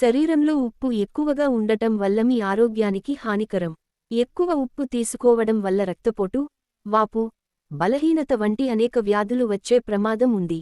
శరీరంలో ఉప్పు ఎక్కువగా ఉండటం వల్ల మీ ఆరోగ్యానికి హానికరం. ఎక్కువ ఉప్పు తీసుకోవడం వల్ల రక్తపోటు వాపు బలహీనత వంటి అనేక వ్యాధులు వచ్చే ప్రమాదం ఉంది.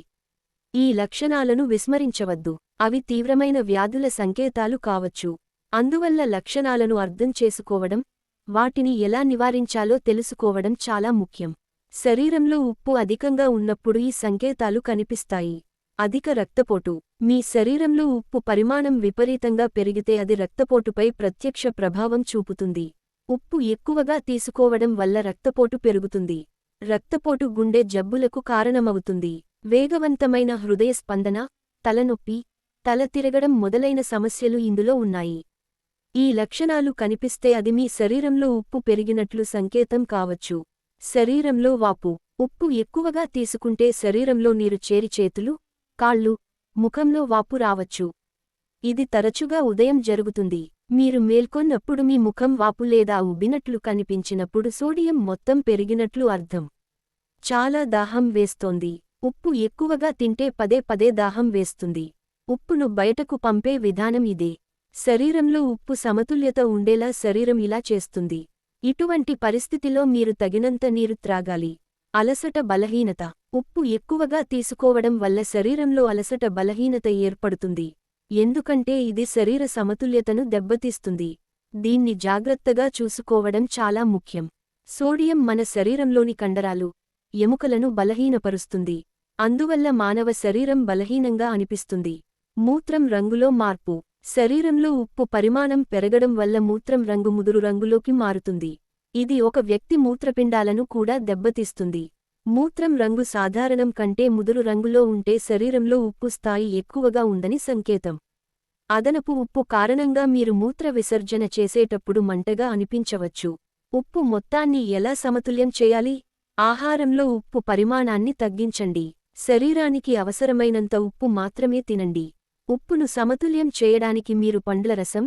ఈ లక్షణాలను విస్మరించవద్దు. అవి తీవ్రమైన వ్యాధుల సంకేతాలు కావచ్చు. అందువల్ల లక్షణాలను అర్థం చేసుకోవడం వాటిని ఎలా నివారించాలో తెలుసుకోవడం చాలా ముఖ్యం. శరీరంలో ఉప్పు అధికంగా ఉన్నప్పుడు ఈ సంకేతాలు కనిపిస్తాయి. అధిక రక్తపోటు. మీ శరీరంలో ఉప్పు పరిమాణం విపరీతంగా పెరిగితే అది రక్తపోటుపై ప్రత్యక్ష ప్రభావం చూపుతుంది. ఉప్పు ఎక్కువగా తీసుకోవడం వల్ల రక్తపోటు పెరుగుతుంది. రక్తపోటు గుండె జబ్బులకు కారణమవుతుంది. వేగవంతమైన హృదయ స్పందన తలనొప్పి తల తిరగడం మొదలైన సమస్యలు ఇందులో ఉన్నాయి. ఈ లక్షణాలు కనిపిస్తే అది మీ శరీరంలో ఉప్పు పెరిగినట్లు సంకేతం కావచ్చు. శరీరంలో వాపు. ఉప్పు ఎక్కువగా తీసుకుంటే శరీరంలో నీరు చేరి చేతులు కాళ్ళు ముఖంలో వాపు రావచ్చు. ఇది తరచుగా ఉదయం జరుగుతుంది. మీరు మేల్కొన్నప్పుడు మీ ముఖం వాపు లేదా ఉబ్బినట్లు కనిపించినప్పుడు సోడియం మొత్తం పెరిగినట్లు అర్థం. చాలా దాహం వేస్తోంది. ఉప్పు ఎక్కువగా తింటే పదే పదే దాహం వేస్తుంది. ఉప్పును బయటకు పంపే విధానం ఇదే. శరీరంలో ఉప్పు సమతుల్యత ఉండేలా శరీరం ఇలా చేస్తుంది. ఇటువంటి పరిస్థితిలో మీరు తగినంత నీరు త్రాగాలి. అలసట బలహీనత. ఉప్పు ఎక్కువగా తీసుకోవడం వల్ల శరీరంలో అలసట బలహీనత ఏర్పడుతుంది. ఎందుకంటే ఇది శరీర సమతుల్యతను దెబ్బతీస్తుంది. దీన్ని జాగ్రత్తగా చూసుకోవడం చాలా ముఖ్యం. సోడియం మన శరీరంలోని కండరాలు ఎముకలను బలహీనపరుస్తుంది. అందువల్ల మానవ శరీరం బలహీనంగా అనిపిస్తుంది. మూత్రం రంగులో మార్పు. శరీరంలో ఉప్పు పరిమాణం పెరగడం వల్ల మూత్రం రంగు ముదురు రంగులోకి మారుతుంది. ఇది ఒక వ్యక్తి మూత్రపిండాలను కూడా దెబ్బతీస్తుంది. మూత్రం రంగు సాధారణం కంటే ముదురు రంగులో ఉంటే శరీరంలో ఉప్పు స్థాయి ఎక్కువగా ఉందని సంకేతం. అదనపు ఉప్పు కారణంగా మీరు మూత్ర విసర్జన చేసేటప్పుడు మంటగా అనిపించవచ్చు. ఉప్పు మొత్తాన్ని ఎలా సమతుల్యం చేయాలి? ఆహారంలో ఉప్పు పరిమాణాన్ని తగ్గించండి. శరీరానికి అవసరమైనంత ఉప్పు మాత్రమే తినండి. ఉప్పును సమతుల్యం చేయడానికి మీరు పండ్ల రసం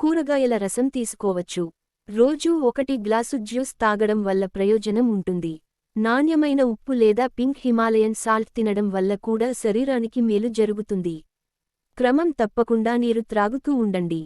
కూరగాయల రసం తీసుకోవచ్చు. రోజూ ఒకటి గ్లాసు జ్యూస్ తాగడం వల్ల ప్రయోజనం ఉంటుంది. నాణ్యమైన ఉప్పు లేదా పింక్ హిమాలయన్ సాల్ట్ తినడం వల్ల కూడా శరీరానికి మేలు జరుగుతుంది. క్రమం తప్పకుండా నీరు త్రాగుతూ ఉండండి.